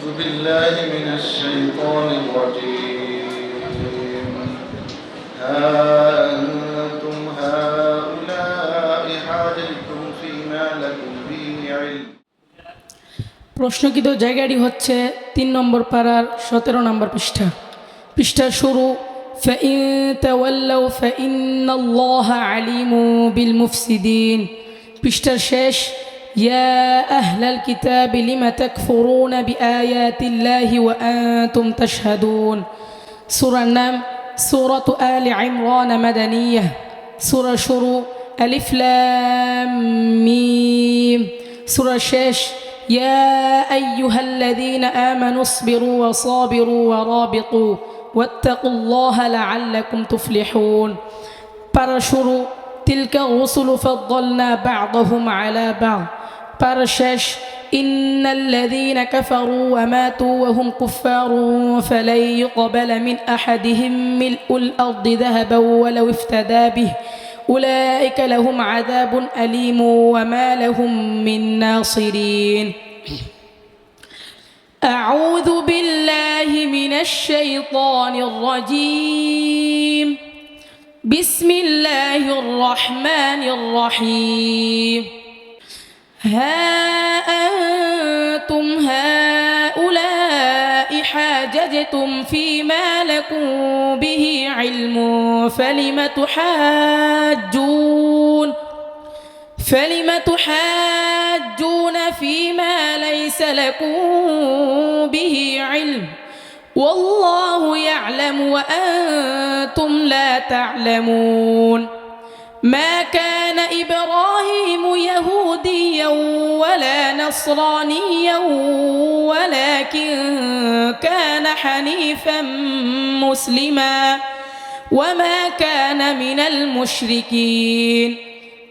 أعوذ بالله من الشيطان الرجيم ها أنتم هؤلاء حاججتم فيما لكم به علم প্রশ্নকৃত জায়গাটি হচ্ছে তিন নম্বর পাড়ার সতেরো নম্বর পৃষ্ঠা পৃষ্ঠার শুরু فإن تولوا فإن الله عليم بالمفسدين পৃষ্ঠার শেষ يا أهل الكتاب لم تكفرون بآيات الله وأنتم تشهدون؟ سورة النام سورة آل عمران مدنية. سورة شروع ألف لام ميم. سورة شش يا أيها الذين آمنوا اصبروا وصابروا ورابطوا واتقوا الله لعلكم تفلحون. برشروا تلك الرسل فضلنا بعضهم على بعض. برشش إن الذين كفروا وماتوا وهم كفار فلن يقبل من أحدهم ملء الأرض ذهبا ولو افتدى به. أولئك لهم عذاب أليم وما لهم من ناصرين. أعوذ بالله من الشيطان الرجيم. بسم الله الرحمن الرحيم. ها أنتم هؤلاء حاججتم فيما لكم به علم فلم تحاجون؟ فلم تحاجون فيما ليس لكم به علم؟ والله يعلم وأنتم لا تعلمون. ما كان إبراهيم يهوديا ولا نصرانيا ولكن كان حنيفا مسلما. وما كان من المشركين.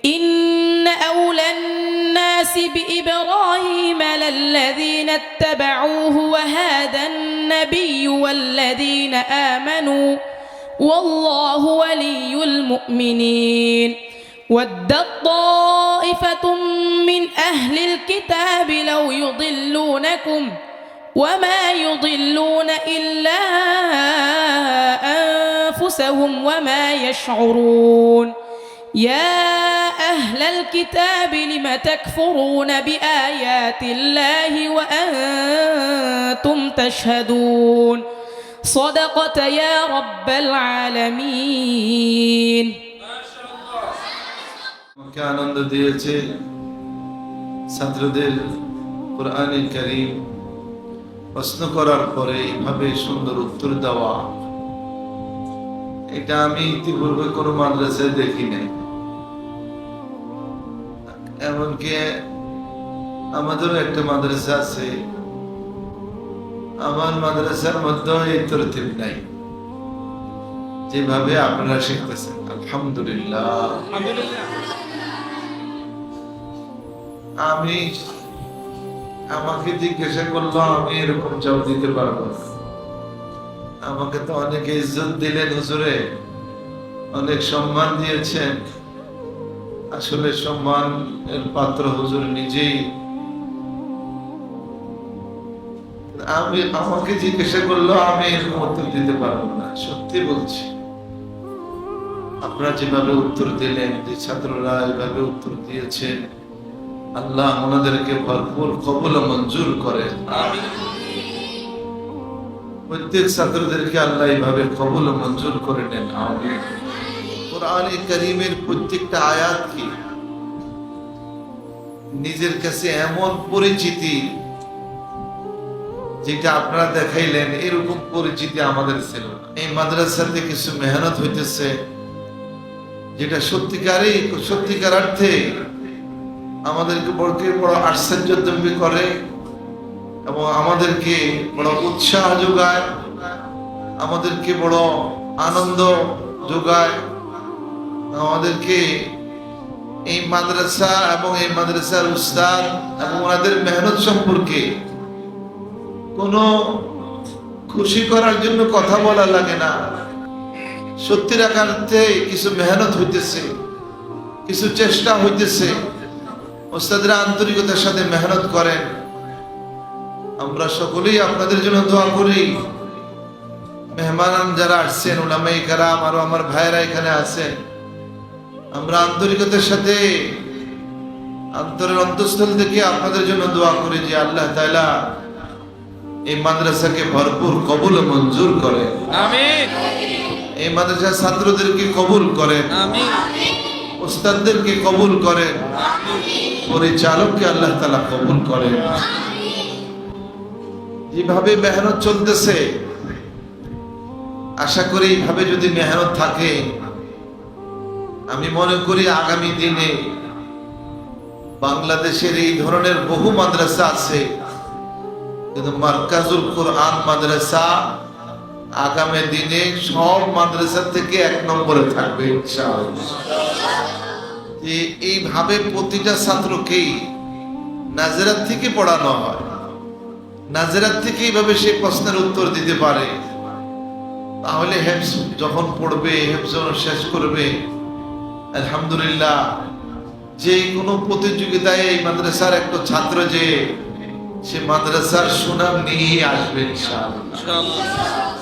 إن أولى الناس بإبراهيم للذين اتبعوه وهذا النبي والذين آمنوا. والله ولي المؤمنين. ودت طائفة من أهل الكتاب لو يضلونكم وما يضلون إلا أنفسهم وما يشعرون. يا أهل الكتاب لم تكفرون بآيات الله وأنتم تشهدون؟ صدقت يا رب العالمين আমাকে আনন্দ দিয়েছে ছাত্রদের কোরআনে কারিম প্রশ্ন করার পরে এইভাবে সুন্দর উত্তর দেওয়া এটা আমি ইতিপূর্বে কোনো মাদ্রাসায় দেখি নাই এমনকি আমাদেরও একটা মাদ্রাসা আছে আমার মাদ্রাসার মধ্যে এই তরতিব নাই। যেভাবে আপনারা শিখতেছেন, আলহামদুলিল্লাহ। আমি আমাকে জিজ্ঞাসা করল, আমি এরকম জবাব দিতে পারব না। আমাকে তো অনেকে ইজ্জত দিলেন হুজুরে। অনেক সম্মান দিয়েছেন। আসলে সম্মান এর পাত্র হুজুর নিজেই আমি আমাকে জিজ্ঞাসা করল আমি এরকম উত্তর দিতে পারব না। সত্যি বলছি। আপনারা যেভাবে উত্তর দিলেন, যে ছাত্ররা এভাবে উত্তর আল্লাহ ভরপুর কবল মঞ্জুর করে প্রত্যেক ছাত্রদেরকে আল্লাহ এইভাবে কবল মঞ্জুর করে নেন। কোরআনে করিমের প্রত্যেকটা আয়াত কি? নিজের কাছে এমন পরিচিতি যেটা আপনারা দেখাইলেন, এরকম পরিচিতি আমাদের ছিল। এই মাদ্রাসাতে কিছু মেহনত হইতেছে, যেটা সত্যিকারই, সত্যিকার অর্থে আমাদেরকে বড়কে বড় আশ্চর্যদম্বী করে এবং আমাদেরকে বড় উৎসাহ যোগায়, আমাদেরকে বড় আনন্দ যোগায় আমাদেরকে এই মাদ্রাসা এবং এই মাদ্রাসার উস্তাদ এবং ওনাদের মেহনত সম্পর্কে কোনো খুশি করার জন্য কথা বলা লাগে না। সত্যি রাখার্থে কিছু মেহনত হইতেছে, কিছু চেষ্টা হইতেছে। ওস্তাদরা আন্তরিকতার সাথে মেহনত করেন। আমরা সকলেই আপনাদের জন্য দোয়া করি। মেহমান যারা আসছেন ওলামাই কারাম আরও আমার ভাইয়েরা এখানে আছেন, আমরা আন্তরিকতার সাথে অন্তরের অন্তঃস্থল থেকে আপনাদের জন্য দোয়া করি যে আল্লাহ তাআলা এই মাদ্রাসাকে ভরপুর কবুল মঞ্জুর করে। আমিন। এই মাদ্রাসার ছাত্রদেরকে কবুল করেন আমিন। উস্তাদদেরকে কবুল করেন পরিচালককে আল্লাহ তালা কবুল করেন যেভাবে মেহনত চলতেছে। আশা করি এইভাবে যদি মেহনত থাকে আমি মনে করি আগামী দিনে বাংলাদেশের এই ধরনের বহু মাদ্রাসা আছে কিন্তু মার্কাজুল কোরআন মাদ্রাসা আগামী দিনে সব মাদ্রাসা থেকে এক নম্বরে থাকবে যে এইভাবে প্রতিটা ছাত্রকেই নাজেরাত থেকে পড়ানো হয়। নাজেরাত থেকে এইভাবে সে প্রশ্নের উত্তর দিতে পারে। তাহলে হেফস যখন পড়বে হেফস শেষ করবে, আলহামদুলিল্লাহ, যে কোনো প্রতিযোগিতায় এই মাদ্রাসার একটা ছাত্র যে সে মাদ্রাসার সুনাম নিয়ে আসবে ইনশাআল্লাহ। ইনশাআল্লাহ।